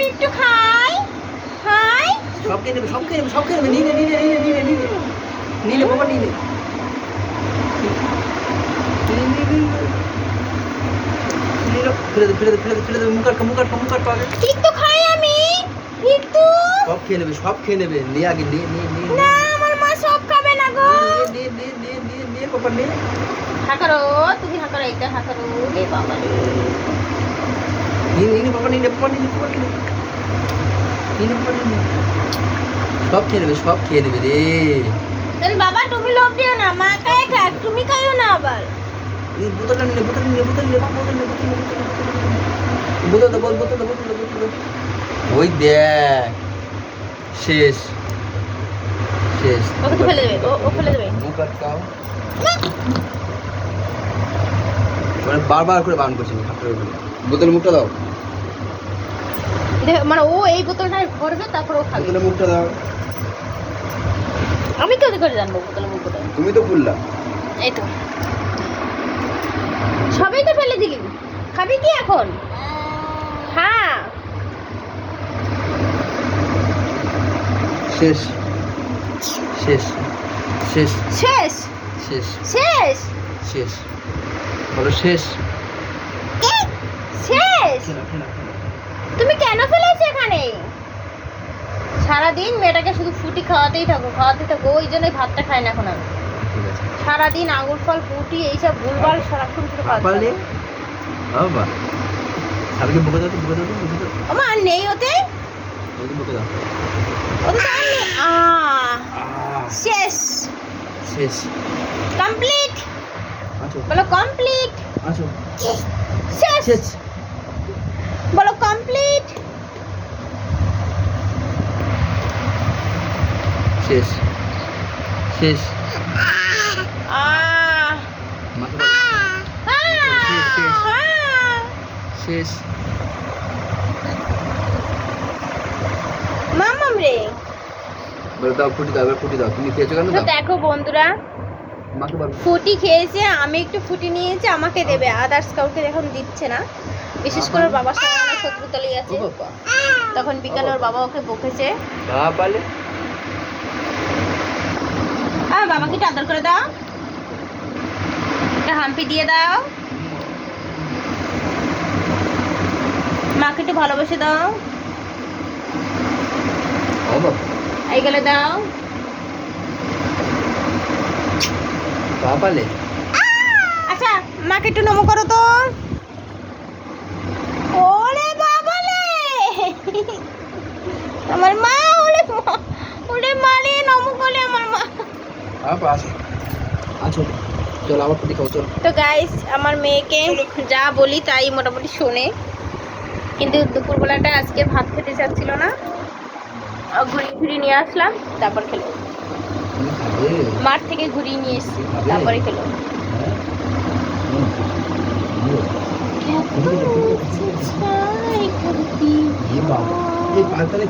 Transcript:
আমি একটু খাই। খাই। সব খেয়ে নেবে সব খেয়ে নেবে সব খেয়ে নেবে নিয়ে নিয়ে নে নিয়ে নিয়ে নিয়ে নিয়ে বাবা নিয়ে নে। ফেলে দে ফেলে দে ফেলে দে ফেলে দে মুখ আটকা মুখ আটকা মুখ আটকা। আগে। একটু খাই আমি। একটু। সব খেয়ে নেবে সব খেয়ে নেবে। নিয়ে আগে নিয়ে নিয়ে নিয়ে না আমার মা সব খাবে না গো। নিয়ে নিয়ে নিয়ে নিয়ে নিয়ে বাবা নিয়ে। হাকারো তুমি হাকারো এটা হাকারো রে বাবা। রে নে নিয়ে নে বাবা নিয়ে নে সব খেয়ে নেবে সব খেয়ে নেবে রে তাহলে বাবা তুমি লোভ দিও না মা খায় খাক তুমি খাইও না আবার এই বোতলটা নে, বোতল নে, বোতল নে, বোতল নে, বোতল নে, বোতল নে। বোতল বোতল বোতল বোতল ওই দেখ শেষ শেষ ওকে তো ফেলে দেবে ও ও ফেলে দেবে মুখ আটকাও মানে বারবার করে বারণ করছি ঠাকুরের বলে বোতলের মুখটা দাও। মানে ও এই বোতলটা ভরবে তারপর ও খাবে। বোতলের মুখটা দাও। আমি কি করে জানব বোতলে মুখ কোথায়। তুমি তো খুললা। এই তো। সবই তো ফেলে দিলি। খাবি কি এখন? হ্যাঁ। শেষ। শেষ। শেষ। শেষ। শেষ। শেষ। শেষ। বলো শেষ? তুমি কেন ফেলেছো এখানে? সারাদিন মেয়েটাকে শুধু ফুটি খাওয়াতেই থাকো খাওয়াতেই থাকো ওই জন্যই ভাতটা খাই না এখন আমি। সারাদিন আঙুর ফল ফুটি এইসব ভুলভাল সারাক্ষণ শুধু খাওয়াতে থাকো। বাবা সাবিকে বুকে দাও তো বুকে দাও তো বুকে দাও। ও মা আর নেই ওতে? ওকে বুকে দাও। ওতে তো আর নেই। আহ, আহ, শেষ। শেষ। কমপ্লিট। বলো কমপ্লিট। শেষ। শেষ বলো কমপ্লিট শেষ। শেষ। মামাম রে। বলে দাও ফুটি দাও এবার ফুটি দাও। তুমি খেয়েছো কেন? তো দাও দেখো বন্ধুরা ফুটি খেয়েছে আমি একটু ফুটি নিয়েছি আমাকে দেবে। আদার্স কাউকে এখন দিচ্ছে না। বিশেষ করে বাবার সঙ্গে অনেক শত্রুতা লেগে আছে তখন বিকালে ওর বাবা। ওকে বকেছে। বাবা আর বাবাকে একটু আদর করে দাও। একটা হাম্পি দিয়ে দাও। মাকে একটু ভালোবেসে দাও। এই গেলে দাও। আচ্ছা মাকে একটু নমো করো তো ওরে বাবালে আমার মা ওরে মা ওরে মা রে নমো করে আমার মা বাবা আছো আছো চলো আবার ফুটি খাও চলো তো গাইস আমার মেয়েকে যা বলি তাই মোটামুটি শোনে। কিন্তু দুপুরবেলাটা আজকে ভাত খেতে চাচ্ছিল না। ঘুরিয়ে ঘুরিয়ে নিয়ে আসলাম তারপর খেলো। মাঠ থেকে ঘুরিয়ে নিয়ে এসেছি তারপরে খেলো। হ্যাঁ? এই